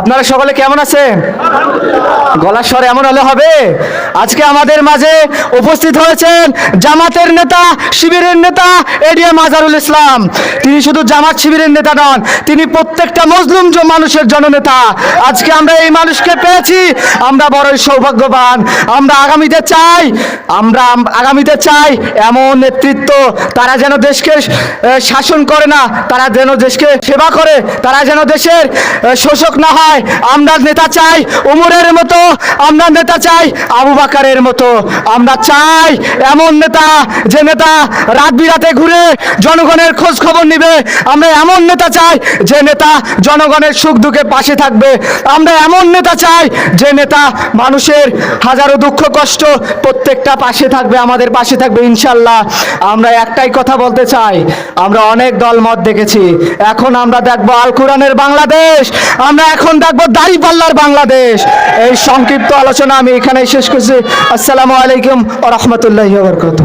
আপনারা সকলে কেমন আছেন? গলার স্বর এমন হলে হবে। আজকে আমাদের মাঝে উপস্থিত হয়েছেন জামাতের নেতা, শিবিরের নেতা এডিএম আজারুল ইসলাম। তিনি শুধু জামাত শিবিরের নেতা নন, তিনি প্রত্যেকটা মজলুম মানুষের জননেতা। আজকে আমরা এই মানুষকে পেয়েছি। আমরা বড়ই সৌভাগ্যবান। আমরা আগামীতে চাই, আমরা আগামীতে চাই এমন নেতৃত্ব। তারা যেন দেশকে শাসন করে না, তারা যেন দেশকে সেবা করে, তারা যেন দেশের শোষক না হয়, আমরা নেতা চাই উমরের মতো, আমরা নেতা চাই আবু বাকারের মতো। আমরা চাই এমন নেতা, যে নেতা রাত বিরাতে ঘুরে জনগণের খোঁজ খবর নিবে। আমরা এমন নেতা চাই, যে নেতা জনগণের সুখ দুঃখে পাশে থাকবে। আমরা এমন নেতা চাই, যে নেতা মানুষের হাজারো দুঃখ কষ্ট প্রত্যেকটা পাশে থাকবে, আমাদের পাশে থাকবে, ইনশাল্লাহ। আমরা একটাই কথা বলতে চাই, আমরা অনেক দল মত দেখেছি। এখন আমরা দেখব আল কোরআনের বাংলাদেশ। আমরা এখন দেখব দাড়ি পাল্লার বাংলাদেশ। এই সংক্ষিপ্ত আলোচনা আমি এখানেই শেষ করছি। আসসালামু আলাইকুম ও রহমতুল্লাহ বরকত